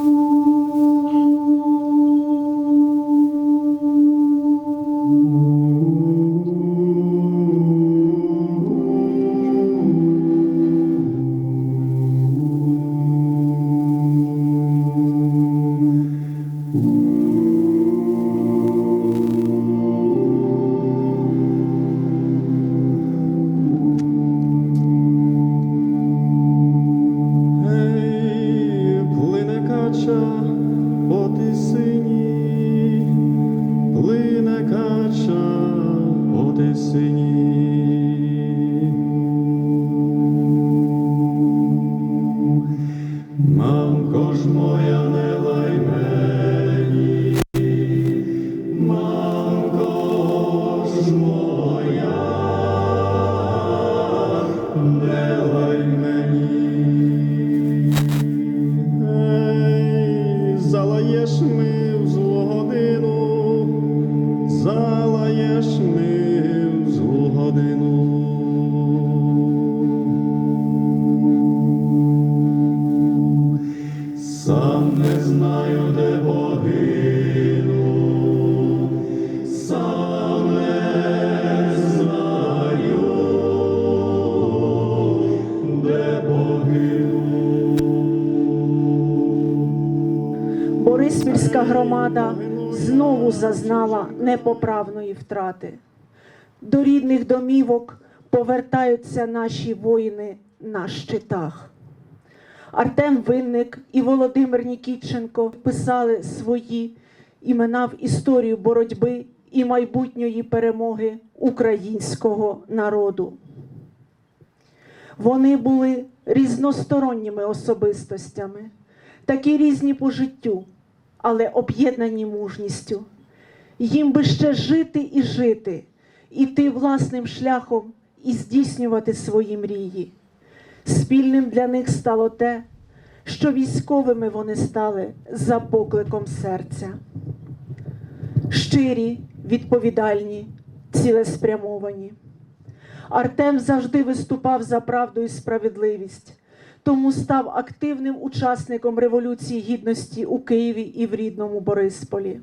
Ooh. Бориспільська громада знову зазнала непоправної втрати. До рідних домівок повертаються наші воїни на щитах. Артем Винник і Володимир Нікітченко вписали свої імена в історію боротьби і майбутньої перемоги українського народу. Вони були різносторонніми особистостями, такі різні по життю, але об'єднані мужністю. Їм би ще жити і жити, іти власним шляхом і здійснювати свої мрії. Спільним для них стало те, що військовими вони стали за покликом серця. Щирі, відповідальні, цілеспрямовані. Артем завжди виступав за правду і справедливість, тому став активним учасником Революції Гідності у Києві і в рідному Борисполі.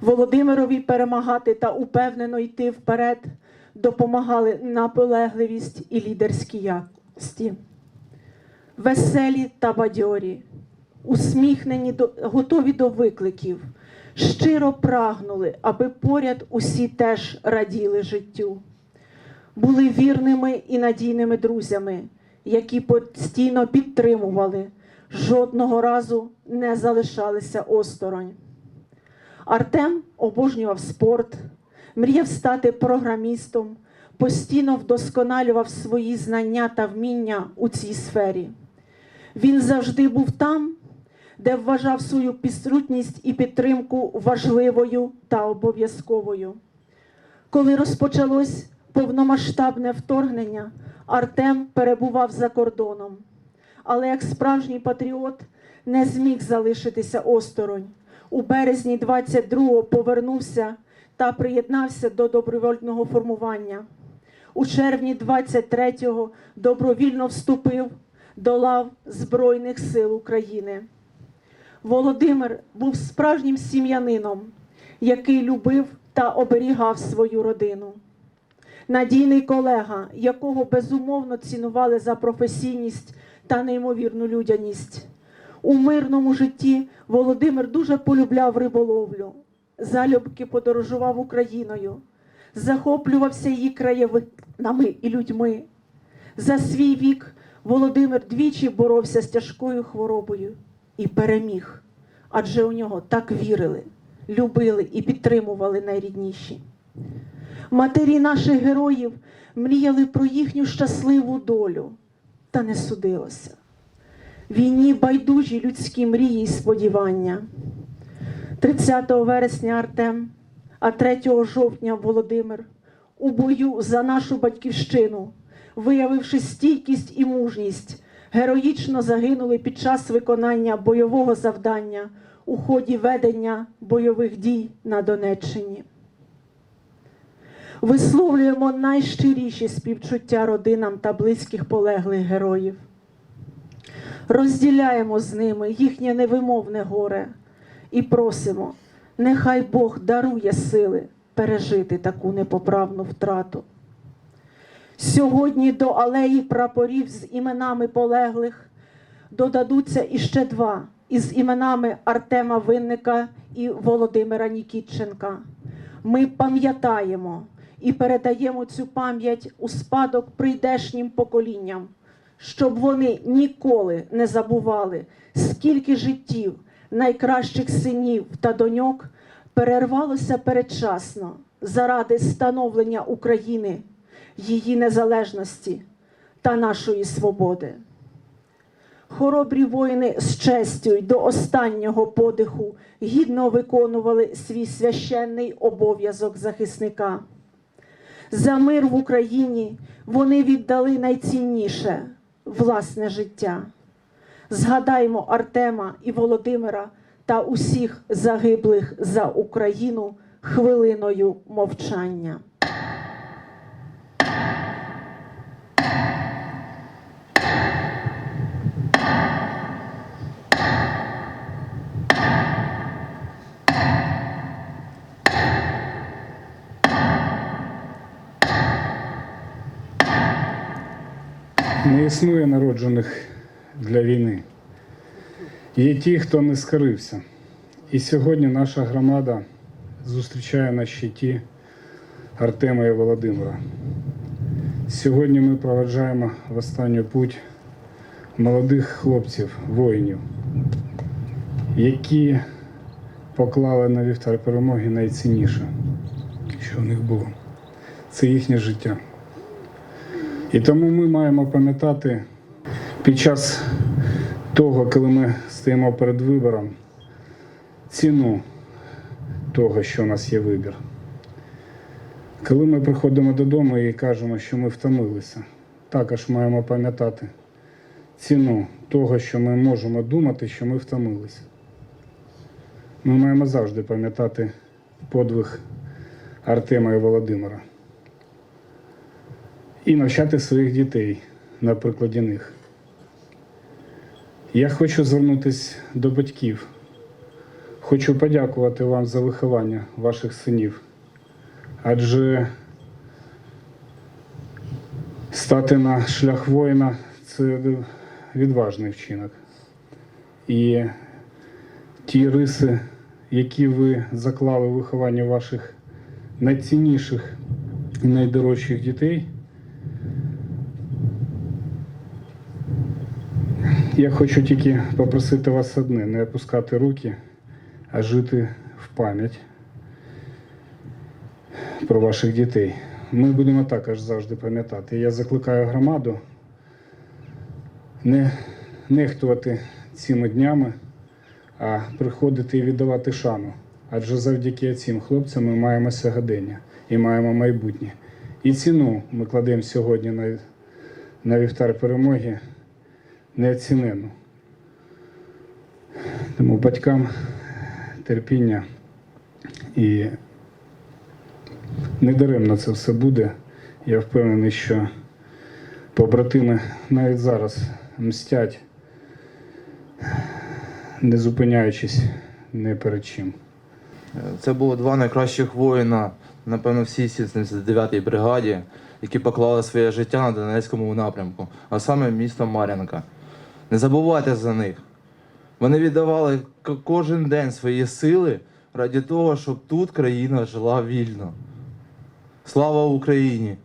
Володимирові перемагати та упевнено йти вперед допомагали наполегливість і лідерські якості. Веселі та бадьорі, усміхнені, готові до викликів, щиро прагнули, аби поряд усі теж раділи життю. Були вірними і надійними друзями, які постійно підтримували, жодного разу не залишалися осторонь. Артем обожнював спорт, мріяв стати програмістом, постійно вдосконалював свої знання та вміння у цій сфері. Він завжди був там, де вважав свою підструтність і підтримку важливою та обов'язковою. Коли розпочалось повномасштабне вторгнення, Артем перебував за кордоном, але як справжній патріот не зміг залишитися осторонь. У березні 22-го повернувся та приєднався до добровольного формування. У червні 23-го добровільно вступив до лав Збройних сил України. Володимир був справжнім сім'янином, який любив та оберігав свою родину. Надійний колега, якого безумовно цінували за професійність та неймовірну людяність. У мирному житті Володимир дуже полюбляв риболовлю, залюбки подорожував Україною, захоплювався її краєвидами і людьми. За свій вік Володимир двічі боровся з тяжкою хворобою і переміг, адже у нього так вірили, любили і підтримували найрідніші. Матері наших героїв мріяли про їхню щасливу долю, та не судилося. Війні байдужі людські мрії і сподівання. 30 вересня Артем, а 3 жовтня Володимир у бою за нашу батьківщину, виявивши стійкість і мужність, героїчно загинули під час виконання бойового завдання у ході ведення бойових дій на Донеччині. Висловлюємо найщиріші співчуття родинам та близьких полеглих героїв. розділяємо з ними їхнє невимовне горе і просимо, нехай Бог дарує сили пережити таку непоправну втрату. Сьогодні до алеї прапорів з іменами полеглих додадуться іще два із іменами Артема Винника і Володимира Нікітченка. Ми пам'ятаємо і передаємо цю пам'ять у спадок прийдешнім поколінням, щоб вони ніколи не забували, скільки життів найкращих синів та доньок перервалося передчасно заради становлення України, її незалежності та нашої свободи. Хоробрі воїни з честю й до останнього подиху гідно виконували свій священний обов'язок захисника. За мир в Україні вони віддали найцінніше власне життя. Згадаймо Артема і Володимира та усіх загиблих за Україну хвилиною мовчання. Не існує народжених для війни. Є ті, хто не скорився. І сьогодні наша громада зустрічає на щиті Артема і Володимира. Сьогодні ми проведжаємо в останню путь молодих хлопців, воїнів, які поклали на вівтар перемоги найцінніше, що в них було. Це їхнє життя. І тому ми маємо пам'ятати під час того, коли ми стоїмо перед вибором, ціну того, що у нас є вибір. Коли ми приходимо додому і кажемо, що ми втомилися, також маємо пам'ятати ціну того, що ми можемо думати, що ми втомилися. Ми маємо завжди пам'ятати подвиг Артема і Володимира і навчати своїх дітей на прикладі них. Я хочу звернутися до батьків. Хочу подякувати вам за виховання ваших синів, адже стати на шлях воїна це відважний вчинок. І ті риси, які ви заклали в виховання ваших найцінніших і найдорожчих дітей, Я хочу тільки попросити вас одне: не опускати руки, а жити в пам'ять про ваших дітей. Ми будемо також завжди пам'ятати. Я закликаю громаду не нехтувати цими днями, а приходити і віддавати шану. Адже завдяки цим хлопцям ми маємо сьогодення і маємо майбутнє. І ціну ми кладемо сьогодні на, на вівтар перемоги неоцінену. Тому батькам терпіння і недаремно це все буде. Я впевнений, що побратими навіть зараз мстять, не зупиняючись не перед чим. Це було два найкращих воїна, напевно, всій 79-й бригаді, які поклали своє життя на Донецькому напрямку, а саме місто Мар'янка. Не забувайте за них. Вони віддавали кожен день свої сили ради того, щоб тут країна жила вільно. Слава Україні!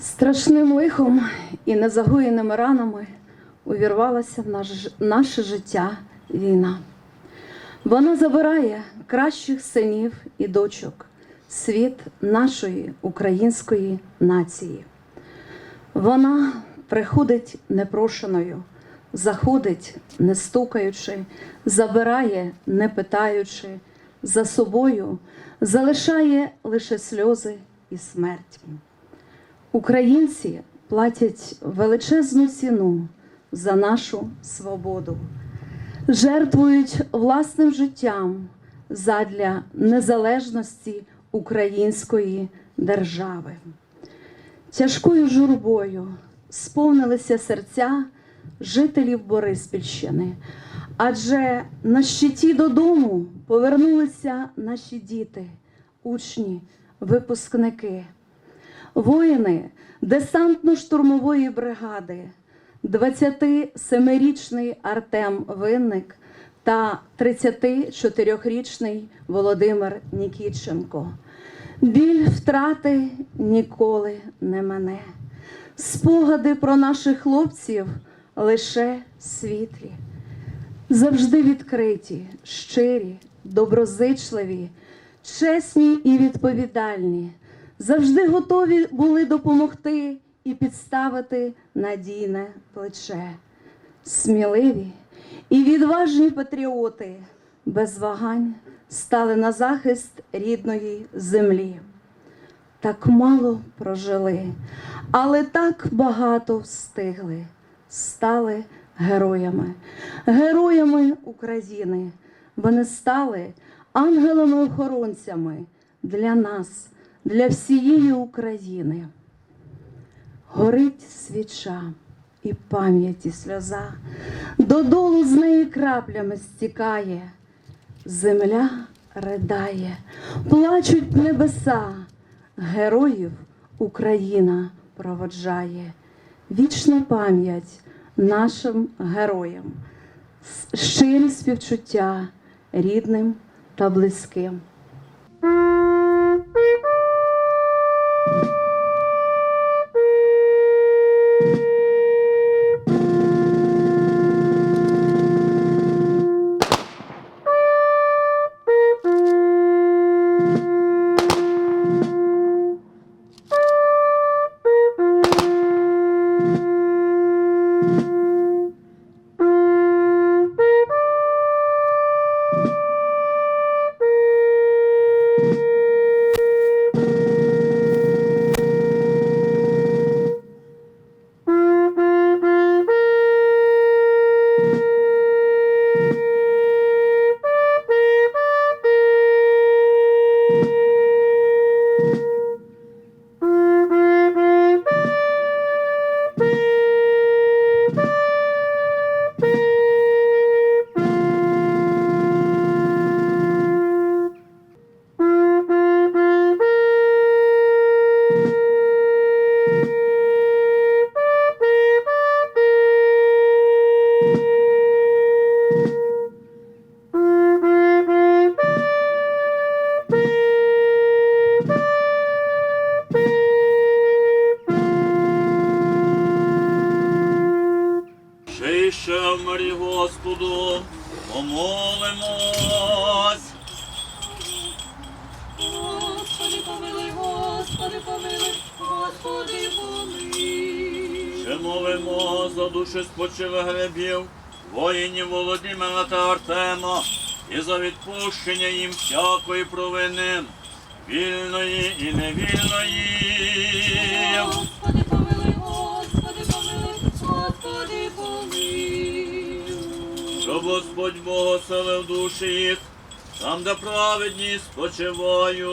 Страшним лихом і незагоєними ранами увірвалася в наш, наше життя війна. Вона забирає кращих синів і дочок, світ нашої української нації. Вона приходить непрошеною, заходить не стукаючи, забирає не питаючи, за собою залишає лише сльози і смерть. Українці платять величезну ціну за нашу свободу, жертвують власним життям задля незалежності української держави. Тяжкою журбою сповнилися серця жителів Бориспільщини, адже на щиті додому повернулися наші діти, учні, випускники, воїни десантно-штурмової бригади, 27-річний Артем Винник та 34-річний Володимир Нікітченко. Біль втрати ніколи не мене. Спогади про наших хлопців лише світлі, завжди відкриті, щирі, доброзичливі, чесні і відповідальні, завжди готові були допомогти і підставити надійне плече. Сміливі і відважні патріоти без вагань стали на захист рідної землі. Так мало прожили, але так багато встигли, стали героями, героями України. Вони стали ангелами-охоронцями для нас, для всієї України. Горить свіча і пам'яті сльоза, додолу з неї краплями стікає, земля ридає, плачуть небеса, героїв Україна проводжає. Вічна пам'ять нашим героям, щирі співчуття рідним та близьким. Молимо за душі спочилих гребів, воїнів Володимира та Артема, і за відпущення їм всякої провини, вільної і невільної. Господи, помилуй, Господи, помилуй, Господи, помилуй. Щоб Господь Бог оселив душі їх, там, де праведні спочивають.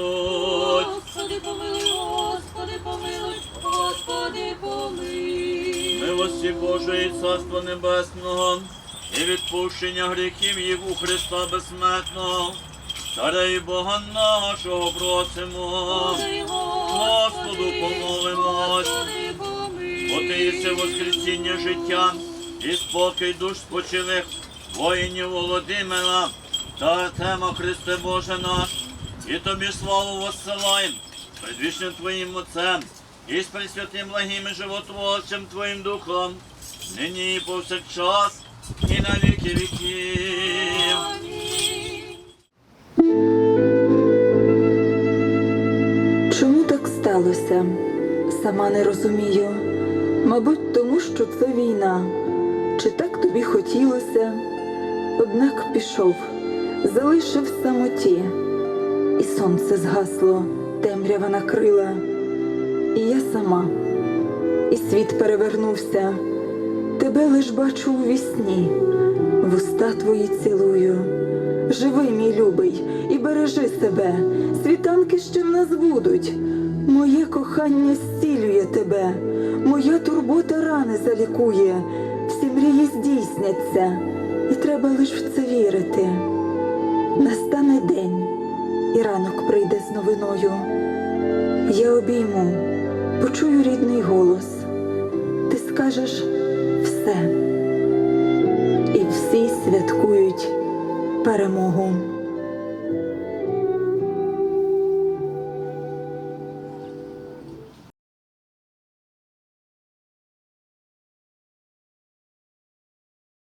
Господи, помилуй, Господи, помилуй, Господи, помилуй. Милості Божої Царства Небесного і відпущення гріхів їх у Христа безсмертного. Царя і Бога нашого просимо. Господу помолимось. Бо ти єси воскресіння життя і спокій душ спочилих воїнів Володимира та Артема Христе Боже наш, і тобі славу воссилаєм, перед вічним Твоїм Отцем і з пресвятим благим і животворчим Твоїм Духом, нині і повсякчас, і на віки віків. Чому так сталося? Сама не розумію. Мабуть, тому що це війна. Чи так тобі хотілося? Однак пішов, залишив самоті, і сонце згасло, темрява накрила і я сама, і світ перевернувся, тебе лиш бачу у вісні, вуста твої цілую. Живи, мій любий, і бережи себе, світанки ще в нас будуть. Моє кохання зцілює тебе, моя турбота рани залікує, всі мрії здійсняться, і треба лиш в це вірити. Настане день, і ранок прийде з новиною. Я обійму почую рідний голос, ти скажеш все, і всі святкують перемогу.